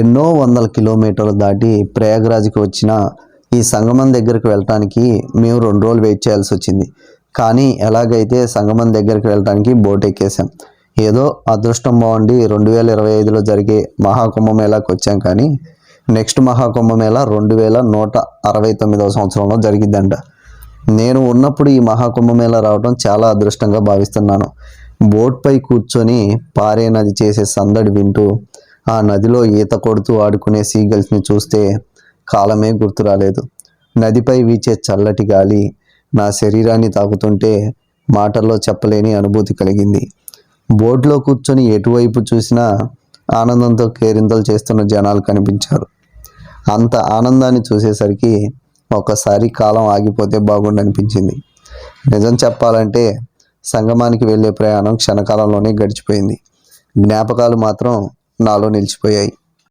ఎన్నో వందల కిలోమీటర్లు దాటి ప్రయాగరాజ్కి వచ్చిన ఈ సంగమం దగ్గరికి వెళ్ళటానికి మేము రెండు రోజులు వెయిట్ చేయాల్సి వచ్చింది. కానీ ఎలాగైతే సంగమం దగ్గరికి వెళ్ళటానికి బోట్ ఎక్కేసాం ఏదో అదృష్టం బాగుండి రెండు వేల ఇరవై ఐదులో జరిగే మహాకుంభమేళాకి వచ్చాం కానీ నెక్స్ట్ మహాకుంభమేళా రెండు వేల నూట అరవై తొమ్మిదవ సంవత్సరంలో జరిగిద్దంట. నేను ఉన్నప్పుడు ఈ మహాకుంభమేళా రావడం చాలా అదృష్టంగా భావిస్తున్నాను. బోట్పై కూర్చొని పారే నది చేసే సందడి వింటూ ఆ నదిలో ఈత కొడుతూ ఆడుకునే సీగల్స్ని చూస్తే కాలమే గుర్తు రాలేదు. నదిపై వీచే చల్లటి గాలి నా శరీరాన్ని తాకుతుంటే మాటల్లో చెప్పలేని అనుభూతి కలిగింది. బోట్లో కూర్చొని ఎటువైపు చూసినా ఆనందంతో కేరింతలు చేస్తున్న జనాలు కనిపించారు. అంత ఆనందాన్ని చూసేసరికి ఒకసారి కాలం ఆగిపోతే బాగుండనిపించింది. నిజం చెప్పాలంటే సంగమానికి వెళ్ళే ప్రయాణం క్షణకాలంలోనే గడిచిపోయింది. జ్ఞాపకాలు మాత్రం నాలో నిలిచిపోయాయి.